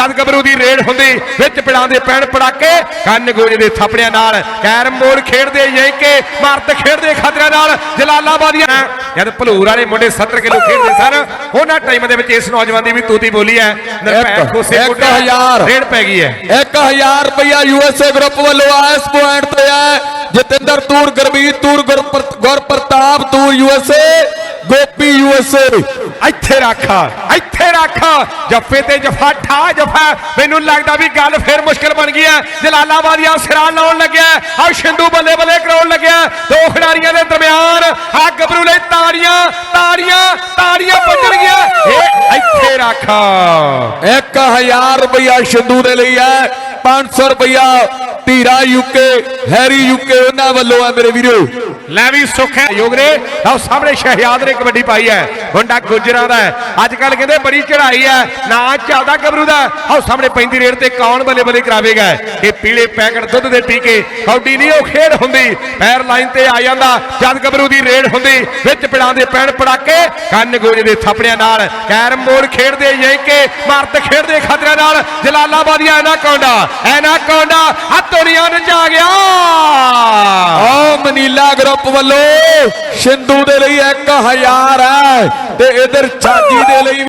ਜਦ ਗੱਭਰੂ ਦੀ ਰੇਡ ਹੁੰਦੀ ਵਿੱਚ ਪਿੜਾਂ ਦੇ ਪੈਣ ਪੜਾਕੇ ਕੰਨ ਗੋਜੇ ਦੇ ਥਾਪੜਿਆਂ ਨਾਲ ਕੈਰਮ ਬੋਰਡ ਖੇਡਦੇ ਯੈਂਕੇ ਮਾਰਤ ਖੇਡਦੇ ਖਤਰਿਆਂ ਨਾਲ ਜਲਾਲਾਬਾਦੀਆਂ ਜਦ ਭਲੂਰ ਵਾਲੇ ਮੁੰਡੇ 70 ਕਿਲੋ ਖੇਡਦੇ ਸਨ ਉਹਨਾਂ ਟਾਈਮ ਦੇ ਵਿੱਚ ਇਸ ਨੌਜਵਾਨ ਦੀ ਵੀ ਤੂਤੀ ਬੋਲੀ ਹੈ। ਇੱਕ- ਖੋਸੇ ਇੱਕ ਕੁੱਟਿਆ, ਹਜ਼ਾਰ। ਰੇਡ ਪੈ ਗਈ ਹੈ। 1000 ਰੁਪਇਆ ਯੂਐਸਏ ਗਰੁੱਪ ਵੱਲੋਂ ਆ ਇਸ ਪੁਆਇੰਟ ਤੇ ਹੈ। ਜਤਿੰਦਰ ਤੂਰ ਗਰਮੀਤ ਤੂਰ ਗੁਰਪ੍ਰ- ਗੁਰਪ੍ਰਤਾਪ ਤੂਰ ਯੂਐਸਏ ਗੋਪੀ ਯੂਐਸਏ ਇੱਥੇ ਰੱਖ ਇੱਥੇ ਰੱਖ। ਜੱਫੇ ਤੇ ਜਫਾ, ਠਾ ਜਫਾ। ਮੈਨੂੰ ਲੱਗਦਾ ਵੀ ਗੱਲ ਫੇਰ ਮੁਸ਼ਕਲ ਬਣ ਗਈ ਹੈ। ਜਲਾਲਾਬਾਦੀਆਂ ਸਿਰਾਂ ਲਾਉਣ ਲੱਗਿਆ ਆ ਸ਼ਿੰਦੂ ਬੱਲੇ ਬੱਲੇ ਕਰਾਉਣ ਲੱਗਿਆ ਦੋ ਖਿਡਾਰੀਆਂ ਦੇ ਦਰਮਿਆਨ ਆ ਗੱਭਰੂ ਲਈ ਤਾੜੀਆਂ ਤਾੜੀਆਂ ਤਾੜੀਆਂ ਵੱਜਣ ਗਿਆ ਇਹ ਇੱਥੇ ਰੱਖ। 1000 ਰੁਪਇਆ ਸ਼ਿੰਦੂ ਦੇ ਲਈ ਹੈ। 500 ਰੁਪਇਆ ਧੀਰਾ ਯੂਕੇ ਹੈਰੀ ਯੂਕੇ ਉਹਨਾਂ ਵੱਲੋਂ ਹੈ ਮੇਰੇ ਵੀਰੋ। ਲੈ ਵੀ ਸੁੱਖ ਹੈ। ਯੋਗਰੇ ਲਓ ਸਾਹਮਣੇ ਸ਼ਹਿਜ਼ਾਦ ਨੇ ਕਬੱਡੀ ਪਾਈ ਹੈ। ਮੁੰਡਾ ਗੁਜਰਾਂ ਦਾ ਹੈ। ਅੱਜ ਕੱਲ ਕਹਿੰਦੇ ਬੜੀ ਚੜ੍ਹਾਈ ਹੈ। ਨਾ ਚੱਲਦਾ ਗੱਭਰੂ ਦਾ। ਆਓ ਸਾਹਮਣੇ ਪੈਂਦੀ ਰੇਡ ਤੇ ਕੌਣ ਬੱਲੇ ਬੱਲੇ ਕਰਾਵੇਗਾ? ਇਹ ਪੀਲੇ ਪੈਕਟ ਦੁੱਧ ਦੇ ਟੀਕੇ। ਕੌਡੀ ਨਹੀਂ, ਉਹ ਖੇਡ ਹੁੰਦੀ। ਪੈਰ ਲਾਈਨ ਤੇ ਆ ਜਾਂਦਾ। ਜਦ ਗੱਭਰੂ ਦੀ ਰੇਡ ਹੁੰਦੀ, ਵਿੱਚ ਪਿੜਾਂ ਦੇ ਪੈਣ ਪੜਾਕੇ ਕੰਨ ਗੋਜੇ ਦੇ ਥਾਪੜਿਆਂ ਨਾਲ। ਕੈਰਮ ਬੋਰਡ ਖੇਡਦੇ ਯੈਂਕੇ ਮਾਰਤ ਖੇਡਦੇ ਖਤਰਿਆਂ ਨਾਲ। ਜਲਾਲਾਬਾਦੀਆਂ ਐਨਾ ਕੌਂਡਾ। ਐਨਾ ਕੌਂਡਾ ਆ ਜਾ ਗਿਆ। ਆ ਮਨੀਲਾ ਗਰੁੱਪ ਵੱਲੋਂ ਸਿੰਧੂ ਦੇ ਲਈ 1000 ਹੈ ਤੇ ਇਧਰ ਛਾਜੀ ਦੇ ਲਈ